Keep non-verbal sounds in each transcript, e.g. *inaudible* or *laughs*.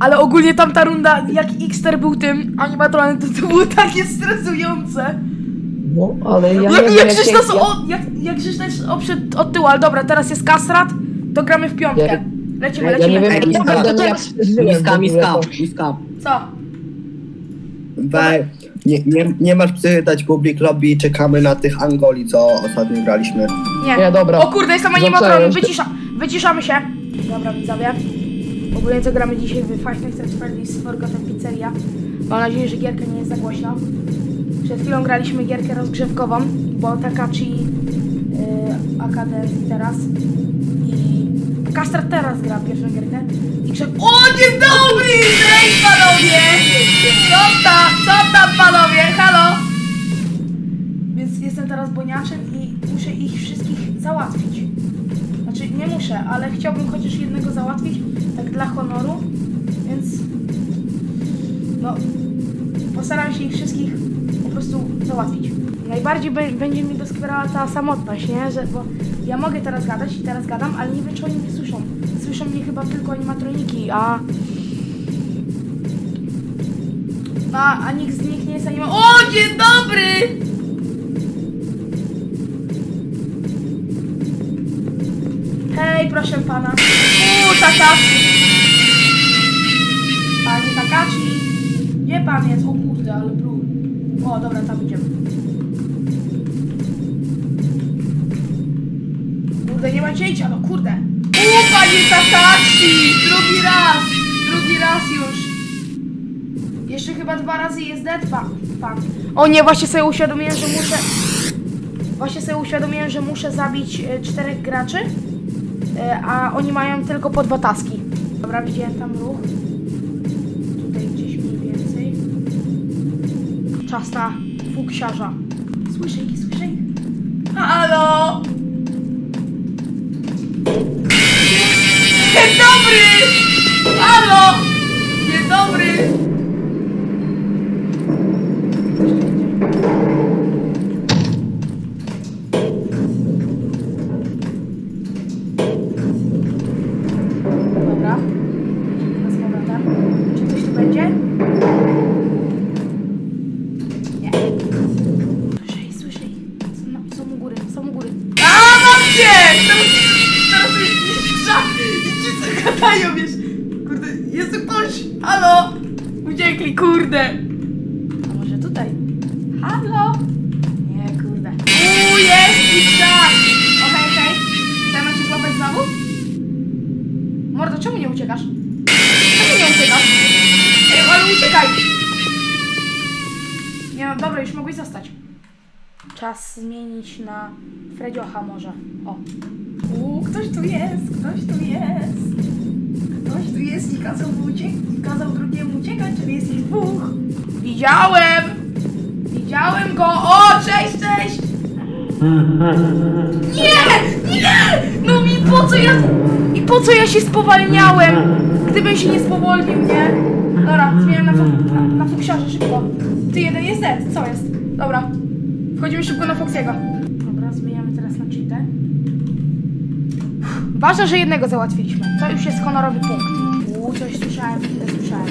Ale ogólnie tamta runda, jak Xter był tym animatronem, to to było takie stresujące. No, ale ja nie jak, wiem, jak jak, nas o, jak, jak żeś nas oprzed od tyłu, ale dobra, teraz jest kastrat, to gramy w piątkę. Lecimy, ja, lecimy. nie wiem, Ej, jak przeżyłem Miska, ogóle miska, to. miska. Co? We, nie, nie, nie masz psychy dać public lobby i czekamy na tych Angoli, co ostatnio graliśmy. Nie. Nie, dobra. O kurde, jestem Zacząłem. animatronem, wycisza, wyciszamy się. Dobra, widzowie. Ogólnie co gramy dzisiaj w Five Nights at Freddy's Forgotten Pizzeria. Mam nadzieję, że gierka nie jest za głośno. Przed chwilą graliśmy gierkę rozgrzewkową, bo Takachi yy, Akademii teraz i Kastrat teraz gra pierwszą gierkę i krzyk O, dzień dobry! Cześć panowie! Co tam, co tam panowie? Halo! Więc jestem teraz boniaczem i muszę ich wszystkich załatwić. Znaczy nie muszę, ale chciałbym chociaż jednego załatwić, tak dla honoru, więc no postaram się ich wszystkich po prostu załatwić. Najbardziej będzie mi doskwierała ta samotność, nie? Że, bo ja mogę teraz gadać i teraz gadam, ale nie wiem czy oni mnie słyszą. Słyszą mnie chyba tylko animatroniki, a... A, a nikt z nich nie jest anima... O, dzień dobry! Hej, proszę pana. Uuu, Takaci. Panie Takaci. Gdzie pan jest? O kurde, ale brud. O, dobra, tam idziemy. Kurde, nie ma cięcia, no kurde. Uuu, panie Takaci. Drugi raz. Drugi raz już. Jeszcze chyba dwa razy jest dead pan. pan. O nie, właśnie sobie uświadomiłem, że muszę... Właśnie sobie uświadomiłem, że muszę zabić e, czterech graczy, a oni mają tylko po dwa taski. Dobra, widziałem tam ruch. Tutaj gdzieś mniej więcej. Czas na fuksiarza. Słyszę ich, słyszę ich. Halo! Dzień dobry! Halo! Dzień dobry! Uciekli, kurde! A może tutaj? Halo? Nie, kurde. Uuu, jest i krzak! Okej, okej. Chcemy cię złapać znowu? Mordo, czemu nie uciekasz? Czemu nie uciekasz? Ej, ale uciekaj! Nie no, dobra, już mogłeś zostać. Czas zmienić na Fredziocha może. O. Uuu, ktoś tu jest, ktoś tu jest. Ktoś tu jest i kazał, mu uciek i kazał drugiemu uciekać, czyli jest ich dwóch. Widziałem! Widziałem go! O, cześć, cześć! *laughs* Nie! Nie! No i po co ja... I po co ja się spowalniałem? Gdybym się nie spowolnił, nie? Dobra, zmieniam na, na, na fuksiarza, szybko. Ty, jeden jest dead, co jest? Dobra. Wchodzimy szybko na Foxiego. Dobra, zmieniamy teraz na cheatę. Ważne, że jednego załatwiliśmy. To już jest honorowy punkt. Uuu, coś słyszałem, źle słyszałem.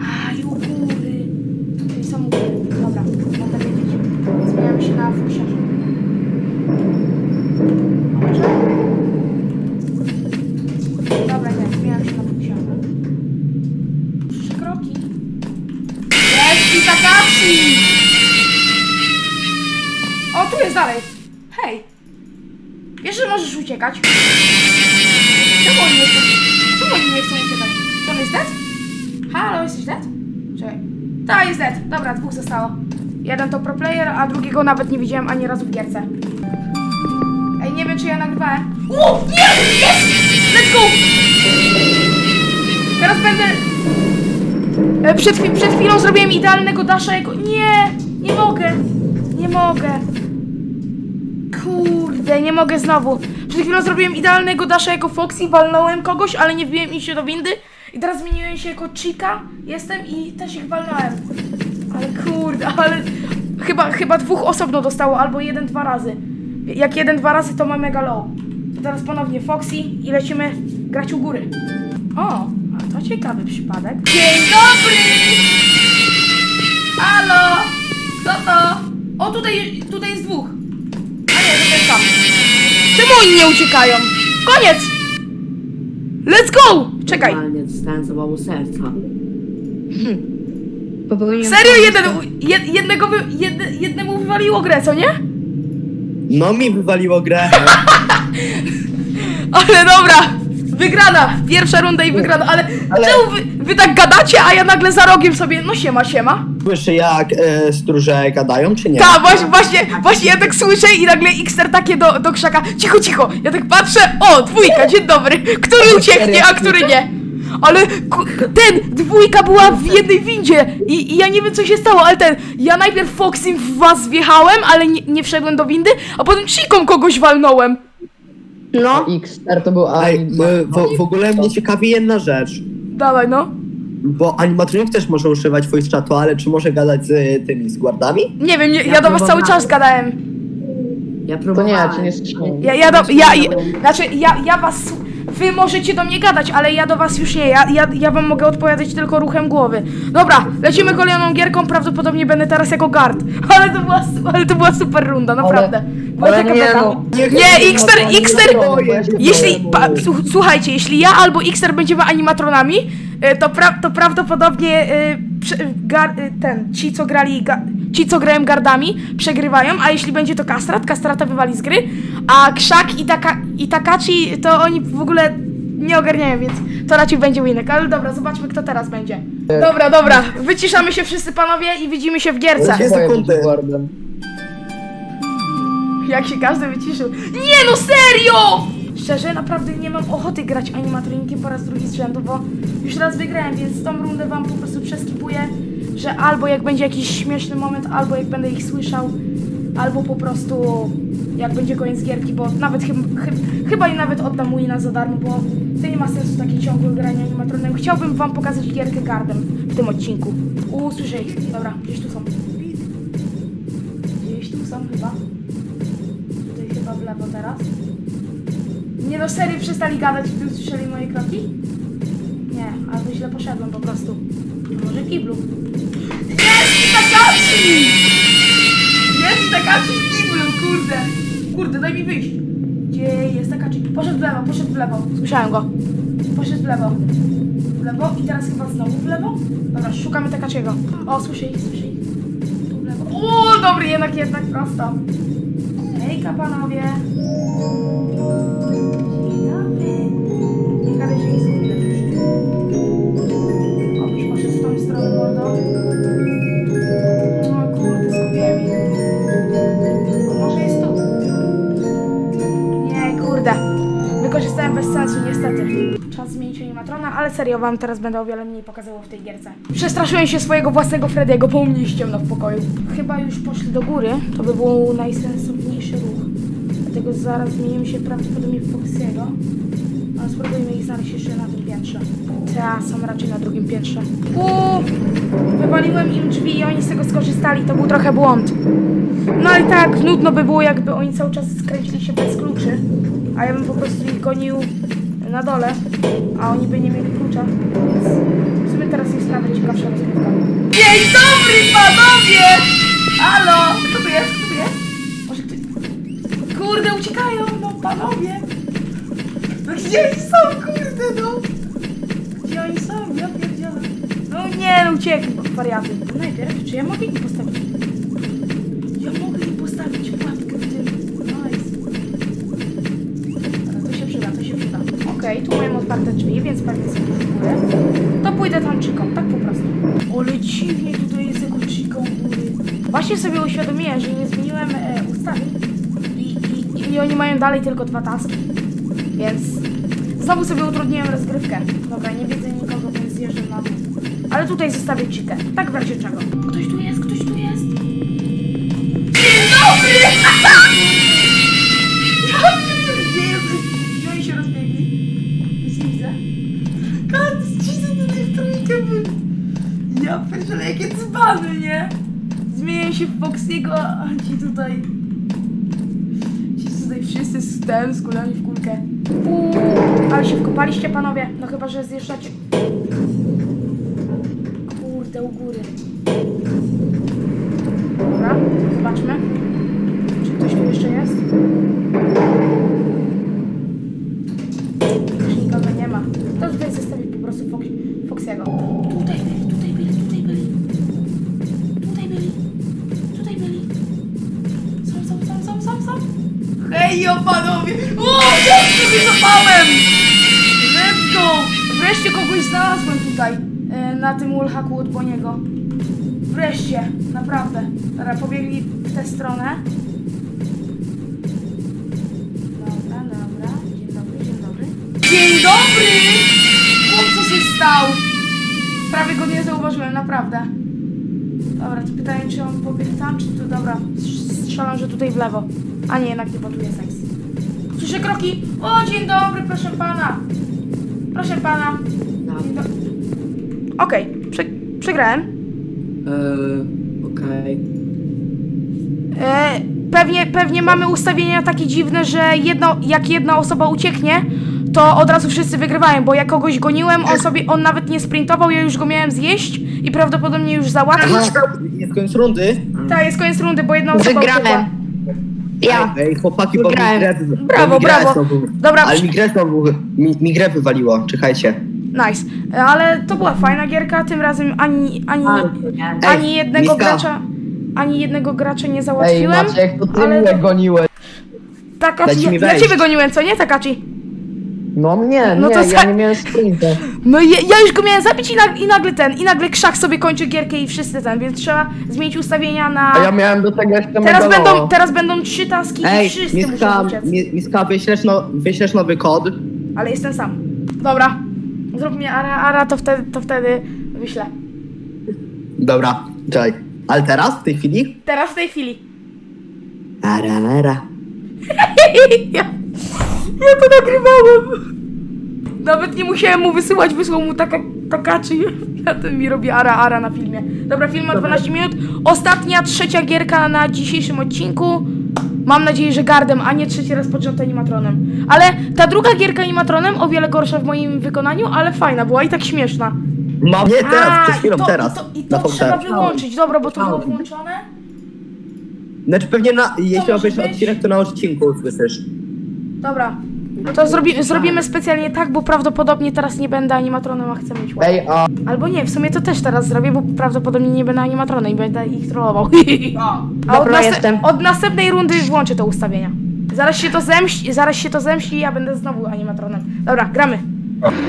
A, i u góry. Czyli są u góry. Dobra, mogę wiedzieć. Zmieniamy się na fuksiarza. Może? Dobra, nie, zmieniam się na fuksiarza. Trzy kroki. Jest i Takashi! Tu jest dalej. Hej. Wiesz, że możesz uciekać? Czemu oni nie chcą? Czemu oni nie chcą uciekać? Czy on jest dead? Halo, jesteś dead? Czekaj. Ta, jest dead. Dobra, dwóch zostało. Jeden to pro player, a drugiego nawet nie widziałem ani razu w gierce. Ej, nie wiem, czy ja nagrywałem. O, nie! Jest! Let's go! Teraz będę... E, Przed, przed chwilą zrobiłem idealnego dasza jako... Nie! Nie mogę! Nie mogę! Kurde, nie mogę znowu. Przed chwilą zrobiłem idealnego dasza jako Foxy, walnąłem kogoś, ale nie wbiłem im się do windy. I teraz zmieniłem się jako Chica, jestem i też ich walnąłem. Ale kurde, ale Chyba, chyba dwóch osobno dostało, albo jeden, dwa razy. Jak jeden, dwa razy, to ma mega low. To teraz ponownie Foxy i lecimy grać u góry. O, a to ciekawy przypadek. Dzień dobry! Halo! Kto to? O, tutaj, tutaj jest dwóch. Ten sam. Czemu oni nie uciekają? Koniec! Let's go! Czekaj. Normalnie dostałem zawału serca. Popełniłem Serio jeden, jed, jednego wy, jedne, jednemu wywaliło grę, co nie? No mi wywaliło grę. *laughs* Wygrana, pierwsza runda i wygrana, ale, Ale- czemu wy, wy tak gadacie, a ja nagle za rogiem sobie, no siema, siema. Słyszę jak e, stróże gadają, czy nie? Tak, właśnie, właśnie, właśnie ja tak słyszę i nagle Xter takie do, do krzaka, cicho, cicho, ja tak patrzę, o, dwójka, dzień dobry, który ucieknie, a który nie. Ale ku, ten, dwójka była w jednej windzie i, i ja nie wiem co się stało, ale ten, ja najpierw Foxym w was wjechałem, ale nie, nie wszedłem do windy, a potem Chiką kogoś walnąłem. No, to był Ej, ani... w, w, w ogóle mnie ciekawi jedna rzecz. dawaj no. Bo animatronik też może używać voice chatu, ale czy może gadać z y, tymi, z guardami? Nie wiem, nie, ja, Ja do was cały czas gadałem. Ja To nie, próbowałem. ja cię nie słyszałem. Ja, ja do, ja, ja, znaczy ja, ja was, wy możecie do mnie gadać, ale ja do was już nie, ja, ja, ja wam mogę odpowiadać tylko ruchem głowy. Dobra, lecimy kolejną gierką, prawdopodobnie będę teraz jako guard. *laughs* Ale to była, su- ale to była super runda, naprawdę. Nie no. Nie, Xter, Xter, Jeśli... pa, słu- słuchajcie, jeśli ja albo Xter będziemy animatronami, y, to, pra, to prawdopodobnie y, prze, gar, y, ten, ci co grali, ga, ci co grają gardami, przegrywają, a jeśli będzie to Kastrat, Kastrata wywali z gry, a Krzak i, taka, i Takachi, to oni w ogóle nie ogarniają, więc to raczej będzie winek. Ale dobra, zobaczmy kto teraz będzie. Dobra, dobra, wyciszamy się wszyscy panowie i widzimy się w gierce. Dwie sekundy. Jak się każdy wyciszył. Nie no, serio! Szczerze, naprawdę nie mam ochoty grać animatronikiem po raz drugi z rzędu, bo już raz wygrałem, więc tą rundę wam po prostu przeskipuję, że albo jak będzie jakiś śmieszny moment, albo jak będę ich słyszał, albo po prostu jak będzie koniec gierki, bo nawet chyba, chyba i nawet oddam Wina za darmo, bo to nie ma sensu takie ciągłe granie animatronem. Chciałbym wam pokazać gierkę gardem w tym odcinku. U, słyszę ich. Dobra, gdzieś tu są. Gdzieś tu są chyba. Chyba w lewo teraz. Nie no, serio przestali gadać, gdy usłyszeli moje kroki? Nie, albo źle poszedłem po prostu. Może kiblu. Jest Takashi! Jest Takashi w kiblu, kurde! Kurde, daj mi wyjść. Gdzie jest Takashi? Poszedł w lewo, poszedł w lewo. Słyszałem go. Poszedł w lewo. W lewo i teraz chyba znowu w lewo? Dobra, szukamy Takachiego. O, słyszę ich, słyszę ich. Tu w lewo. O, dobry, jednak, jednak prosto. Hejka panowie. Dzień dobry. Gadaj, że nie skupię już. Obyś poszedł w tą stronę, mordo. O kurde, skupiłem ich. Może jest tu? Nie, kurde. Wykorzystałem bez sensu, niestety. Czas zmienić animatrona, ale serio, wam teraz będę o wiele mniej pokazywał w tej gierce. Przestraszyłem się swojego własnego Frediego, bo u mnie jest w pokoju. Chyba już poszli do góry, to by był najsensowniejszy ruch. Dlatego zaraz zmienimy się prawdopodobnie w Foxiego. A spróbujmy ich znaleźć jeszcze na tym piętrze. Ja są raczej na drugim piętrze. Uuu, wywaliłem im drzwi i oni z tego skorzystali, to był trochę błąd. No i tak, nudno by było, jakby oni cały czas skręcili się bez kluczy, a ja bym po prostu ich gonił na dole, a oni by nie mieli klucza, więc w sumie teraz jest nawet ciekawsza rozgrywka. Dzień dobry panowie! Halo! Kto tu jest? Kurde, uciekają, no panowie! No gdzie oni są, kurde, no? Gdzie oni są? Ja pierdzielę. No nie, no uciekli, wariaty. Najpierw, czy ja mogę im postawić ja mogę im postawić łapkę w tym. Nice. To się przyda, to się przyda. Okej, tu mają otwarte drzwi, więc pewnie sobie góry. To pójdę tam tak po prostu. Ale dziwnie tutaj jest jako góry. Właśnie sobie uświadomiłem, że nie zmieniłem e, i, oni mają dalej tylko dwa taski. Więc znowu sobie utrudniłem rozgrywkę. Dobra, nie widzę nikogo, więc zjeżdżam na dół. Ale tutaj zostawię chikę. Tak w razie czego. Ktoś tu jest, ktoś tu jest. Dzień dobry! Gdzie jest. Gdzie oni się rozbiegli? Już widzę. Kat, ci w trójkę byli. Ja pierdzielę, jakie dzbany, nie? Zmieniłem się w Foxiego go, ci tutaj... Wszyscy z tym, skulani w kulkę. Ale się wkopaliście panowie, no chyba, że zjeżdżacie. Kurde, u góry. Dobra, zobaczmy. Czy ktoś tu jeszcze jest? Zapałem! Let's go! Wreszcie kogoś znalazłem tutaj. e, Na tym wallhacku od Boniego. Wreszcie, naprawdę. Dobra, pobiegli w tę stronę. Dobra, dobra. Dzień dobry, dzień dobry. Dzień dobry! Chłop, co się stał? Prawie go nie zauważyłem, naprawdę. Dobra, to pytanie, czy on pobiegł tam, czy tu, dobra. Strzelam, że tutaj w lewo. A nie, jednak nie, bo tu jest seks. Słyszę kroki. O, dzień dobry, proszę pana. Proszę pana. Dzień do... Okej, prze przegrałem. Eee, okej. E, pewnie, pewnie mamy ustawienia takie dziwne, że jedno, jak jedna osoba ucieknie, to od razu wszyscy wygrywają, bo jak kogoś goniłem, on sobie, on nawet nie sprintował, ja już go miałem zjeść i prawdopodobnie już załatwił. Jest koniec rundy. Tak, jest koniec rundy, bo jedna osoba uciekła. Ja. Ej, chłopaki, bo mi Wygrałem. grę, Brawo, bo mi grę brawo. znowu- Dobra, Ale mi grę znowu, mi, mi grę wywaliło, czekajcie. Nice. Ale to była fajna gierka, tym razem ani, ani, Ej, ani jednego Miska. gracza, ani jednego gracza nie Ej, załatwiłem. Maciek, to ty ale mnie goniłeś. Takaci, Dajcie mi ja, ja wejść. ciebie goniłem, co nie, Takaci? No nie, No nie, to ja za- nie miałem sprinta. *laughs* No i ja, ja już go miałem zabić i, nag, i nagle ten, i nagle krzak sobie kończy gierkę i wszyscy ten, więc trzeba zmienić ustawienia na... A ja miałem do tego jeszcze Teraz będą, teraz będą trzy taski i Ej, wszyscy Miska, muszą uciec. mi- Miska wyślesz, no, wyślesz nowy kod. Ale jestem sam. Dobra. Zrób mnie ara, ara, to wtedy, to wtedy wyślę. Dobra, czekaj. Ale teraz, w tej chwili? Teraz w tej chwili. Ara, ara. ja, *laughs* ja to nagrywałem. Nawet nie musiałem mu wysyłać, wysłał mu taka, takaczy. *laughs* Ja ten mi robi ara ara na filmie. Dobra, film ma 12 minut. Ostatnia, trzecia gierka na dzisiejszym odcinku. Mam nadzieję, że gardem, a nie trzeci raz rząd animatronem. Ale ta druga gierka animatronem, o wiele gorsza w moim wykonaniu, ale fajna była i tak śmieszna. Mam, nie teraz, przed chwilą, i to, teraz. I to, i na to trzeba wyłączyć, dobra, bo to było włączone. Znaczy pewnie na, jeśli może obejrzysz być? odcinek, to na odcinku usłyszysz. Dobra. No to zrobi, zrobimy specjalnie tak, bo prawdopodobnie teraz nie będę animatronem, a chcę mieć a Albo nie, w sumie to też teraz zrobię, bo prawdopodobnie nie będę animatronem i będę ich trollował. *laughs* A od, Dobra, następ- jestem. od następnej rundy włączę te ustawienia. Zaraz się to zemści, zaraz się to zemści i ja będę znowu animatronem. Dobra, gramy.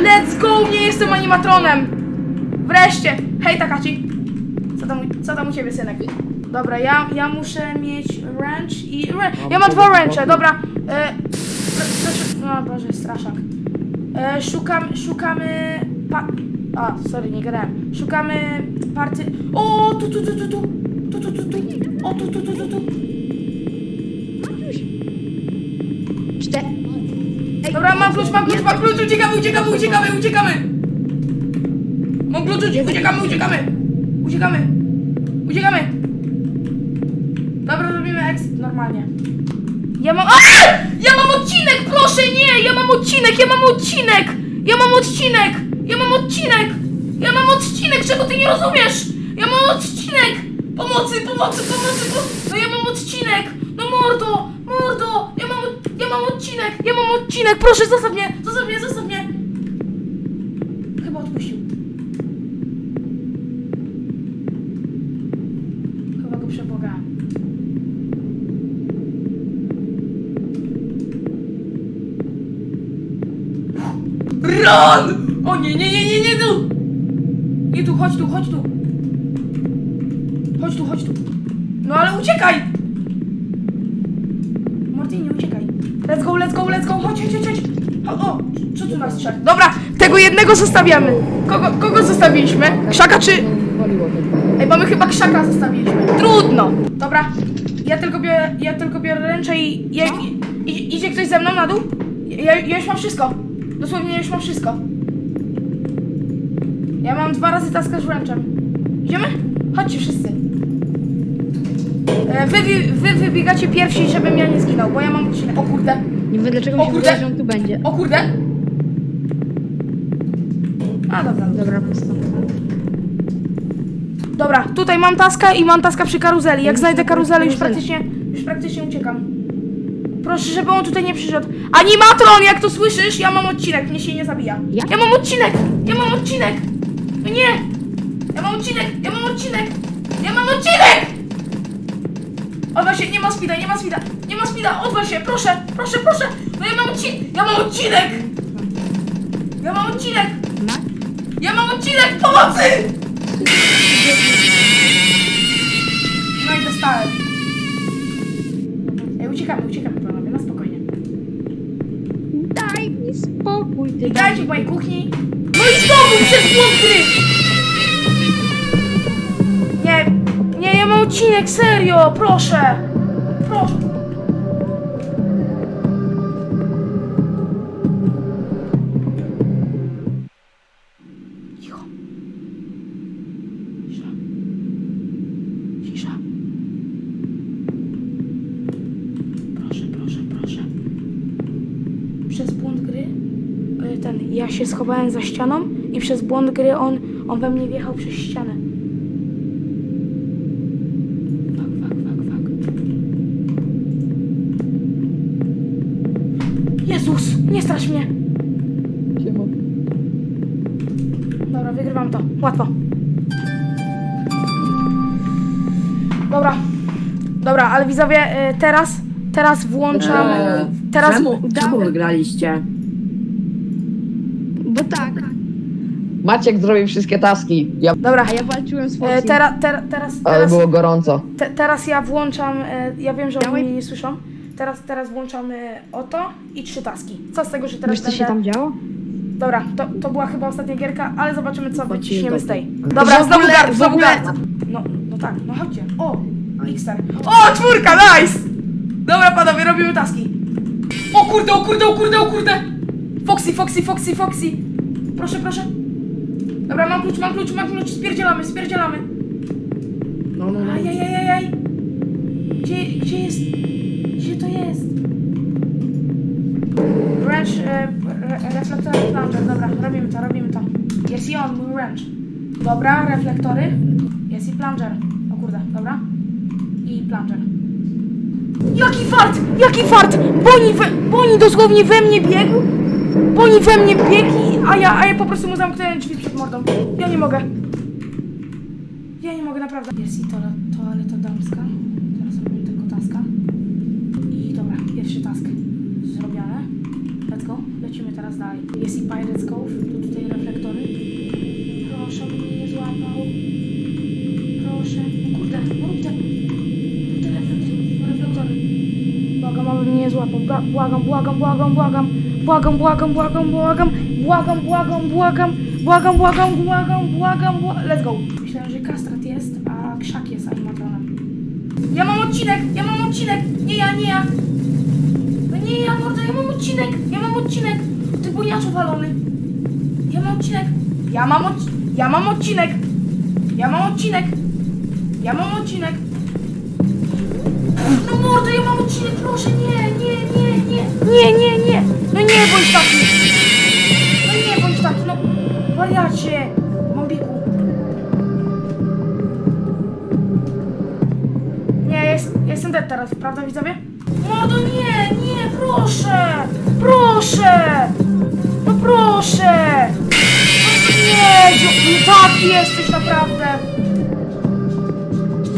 Let's go, nie jestem animatronem! Wreszcie! Hej Takaci! Co tam, u- co tam u ciebie, synek? Dobra, ja, ja muszę mieć wrench i... Ja mam dwa wrenche, dobra. E, pr- proszę, o Boże, straszak. E, szukam, szukamy... Pa, a, sorry, nie gadałem. Szukamy party... O, tu, tu, tu, tu, tu. Tu, tu, tu, tu. O, tu, tu, tu, tu, tu. Dobra, mam klucz, mam klucz, mam klucz, uciekamy, uciekamy, uciekamy, uciekamy! Mam klucz, ucie- uciekamy, uciekamy! Uciekamy! Uciekamy! Dobra, robimy exit normalnie. Ja mam... A! Ja mam odcinek, proszę, nie! Ja mam odcinek, ja mam odcinek! Ja mam odcinek! Ja mam odcinek! Ja mam odcinek, czego ty nie rozumiesz? Ja mam odcinek! Pomocy, pomocy, pomocy, pomocy! No ja mam odcinek! No mordo, mordo! Ja mam, ja mam odcinek, ja mam odcinek! Proszę, zostaw mnie, zostaw mnie, zostaw mnie! Chyba odpuścił. Chyba go przebłagałem. Run! O nie, nie, nie, nie, nie tu! Nie tu, chodź tu, chodź tu. Chodź tu, chodź tu. No ale uciekaj! Martin, nie uciekaj. Let's go, let's go, let's go, chodź, chodź, chodź. O, o, co tu nas trzech? Dobra, tego jednego zostawiamy. Kogo, kogo zostawiliśmy? Krzaka czy... Ej, bo my chyba krzaka zostawiliśmy. Trudno. Dobra, ja tylko biorę, ja tylko biorę ręczę i... Ja, i idzie ktoś ze mną na dół? Ja, ja już mam wszystko. Dosłownie już mam wszystko. Ja mam dwa razy taska z wręczem. Idziemy? Chodźcie wszyscy. E, wy, wy, wy wybiegacie pierwsi, żebym ja nie zginął, bo ja mam odcinek. O kurde, Nie wiem dlaczego O mi się kurde. wydaje, że on tu będzie. o kurde. A dobra, Dobra. Dobra, tutaj mam taska i mam taska przy karuzeli. Jak znajdę na karuzelę, już praktycznie, już praktycznie uciekam. Proszę, żeby on tutaj nie przyszedł. Animatron, jak to słyszysz? Ja mam odcinek, mnie się nie zabija. Ja? Ja mam odcinek! Ja mam odcinek! No nie! Ja mam odcinek! Ja mam odcinek! Ja mam odcinek! Odwal się, nie ma speeda, nie ma speeda, nie ma speeda, odwal się, proszę, proszę, proszę! No ja mam odcinek! Ja mam odcinek! Ja mam odcinek! Ma? Ja mam odcinek pomocy! No i dostałem. Ej, uciekamy, uciekamy panowie, na spokojnie. Spokój, ty. Witajcie w mojej kuchni. No i znowu przez błąd gry! Nie, nie, ja mam odcinek, serio, proszę! Proszę. Schowałem za ścianą i przez błąd gry on, on we mnie wjechał przez ścianę. Fuck, fuck, fuck, fuck. Jezus, nie strasz mnie. Siema. Dobra, wygrywam to. Łatwo. Dobra. Dobra, ale widzowie, y, teraz, teraz włączam, Eee, teraz... Czemu, czemu wygraliście? Tak. Maciek zrobił wszystkie taski. Ja, Dobra, A ja walczyłem z e, Foxy. teraz, teraz, teraz, ale teraz, było gorąco. te, teraz ja włączam, e, ja wiem, że oni mnie nie słyszą, teraz, teraz włączamy oto i trzy taski. Co z tego, że teraz Wiesz co się będę... tam działo? Dobra, to, to była chyba ostatnia gierka, ale zobaczymy co wyciśniemy z tej. W Dobra, znowu ogóle- gard, w znowu ogóle- gard. No, no tak, no chodźcie. O, Xter. O, czwórka, nice! Dobra panowie, robimy taski. O kurde, o kurde, o kurde, o kurde! Foxy, Foxy, Foxy, Foxy! Proszę, proszę. Dobra, mam klucz, mam klucz, mam klucz, spierdzielamy, spierdzielamy. No, no, no. Ajajajajaj. Gdzie, gdzie jest? Gdzie to jest? Wrench, e, re, reflektory plunger. Dobra, robimy to, robimy to. Jest i on, mój wrench. Dobra, reflektory. Jest i plunger. O kurde, dobra. I plunger. Jaki fart! Jaki fart! Boni, we, Boni dosłownie we mnie biegł. Boni we mnie biegł, i- a ja, a ja po prostu mu zamknąłem drzwi przed mordą. Ja nie mogę. Ja nie mogę, naprawdę. Jest i toale, toaleta damska. Teraz robimy tylko taska. I dobra, pierwszy task zrobione. Let's go. Lecimy teraz dalej. Jest i Pirate's Cove. Tu tutaj reflektory. Proszę, aby mnie nie złapał. Proszę. O kurde, rób te, te reflektory. Błagam, aby mnie nie złapał. Bła- Błagam, błagam, błagam, błagam. Błagam, błagam, błagam, błagam. Błagam, błagam, błagam. Błagam, błagam, błagam, błagam, błagam. Let's go. Myślałem, że kastrat jest, a krzak jest animatronem. Ja mam odcinek! Ja mam odcinek! Nie ja, nie ja! No nie ja, mordo, ja mam odcinek! Ja mam odcinek! Ty buniaczu walony! Ja mam odcinek! Ja mam odcinek! Ja mam odcinek! Ja mam odcinek! Ja mam odcinek! No mordo, ja mam odcinek, proszę, nie, nie, nie, nie! Nie, nie, nie! No nie bądź taki! Wariacie! Mam biku! Nie, jest, jestem dead teraz, prawda widzowie? Modo nie, nie, proszę! Proszę! No proszę! No nie, dziu- tak jesteś naprawdę!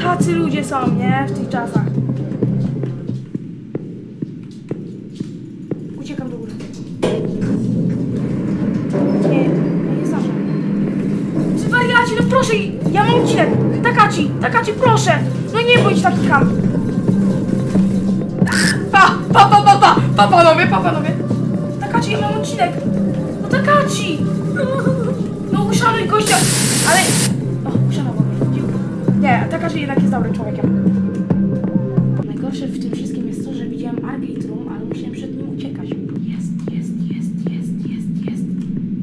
Tacy ludzie są, nie? W tych czasach. Ja mam odcinek. Takaci, Takaci, proszę. No nie bądź taki kam. Pa, pa, pa, pa, pa, pa, panowie, pa, panowie. Takaci, ja mam odcinek. No Takaci. No uszanuj gościa, ale... O, uszanował. Nie, Takaci jednak jest dobrym człowiekiem. Najgorsze w tym wszystkim jest to, że widziałem Arcade Room, ale musiałem przed nim uciekać. Jest, jest, jest, jest, jest, jest.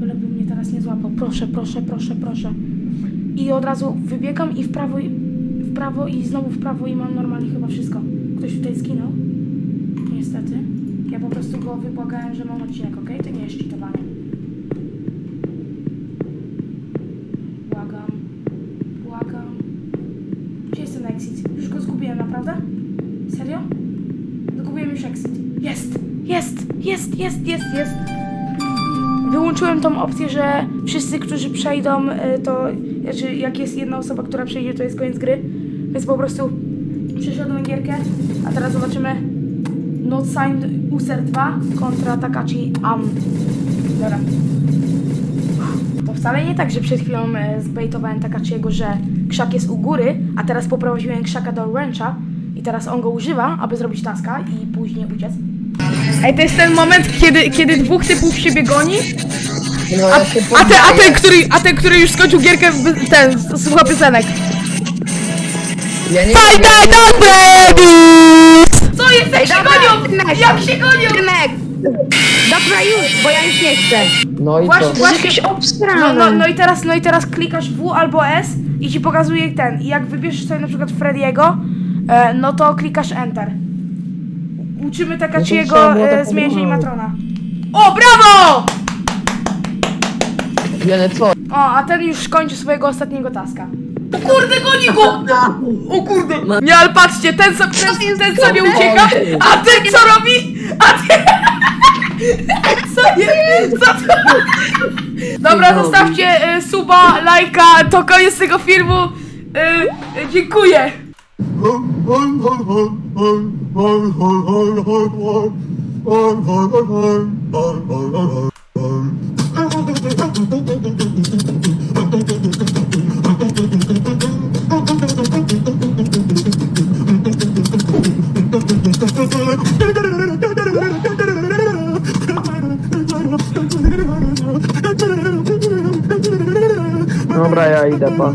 Byleby mnie teraz nie złapał. Proszę, proszę, proszę, proszę. I od razu wybiegam i w prawo, i- w prawo i znowu w prawo i mam normalnie chyba wszystko. Ktoś tutaj zginął? Niestety. Ja po prostu go wybłagałem, że mam odcinek, okej? To nie jest cheatowanie. Błagam. Błagam. Gdzie jest ten exit? Już go zgubiłem, naprawdę? Serio? Zgubiłem już exit. Jest! Jest! Jest! Jest! Jest! Jest! Wyłączyłem tą opcję, że wszyscy, którzy przejdą, y, to znaczy jak jest jedna osoba, która przejdzie, to jest koniec gry. Więc po prostu przeszedłem gierkę, a teraz zobaczymy Not Signed User 2 kontra Takachi Am. Dobra. To wcale nie tak, że przed chwilą e, zbejtowałem Takachiego, że krzak jest u góry, a teraz poprowadziłem krzaka do rancha i teraz on go używa, aby zrobić taska i później uciec. Ej, to jest ten moment, kiedy, kiedy dwóch typów siebie goni, No, a, ja się a, ten, a, poddaję. ten, który, a ten, który już skończył gierkę, wy- ten, słucha piosenek. Ja nie Fight wiem, that baby! Co jest, jak się gonią? Jak się gonią? Tymek! Dobra już, bo ja już nie chcę. No i Właśnie, co? właśnie. Jakieś No, obstrane. no, no i teraz, no i teraz klikasz W albo S i ci pokazuje ten. I jak wybierzesz sobie na przykład Frediego, e, no to klikasz Enter. Uczymy trzeba Takachiego było e, mało. animatrona. O, brawo! Co? O, a ten już kończy swojego ostatniego taska. O kurde, goni go! O kurde! Nie, ale patrzcie, ten, so, ten, ten sobie ucieka, a ten co robi? A ten... *laughs* Co jest? Co to? Dobra, zostawcie e, suba, lajka, to koniec tego filmu. E, e, dziękuję. *laughs* Dobra, ja idę, pa.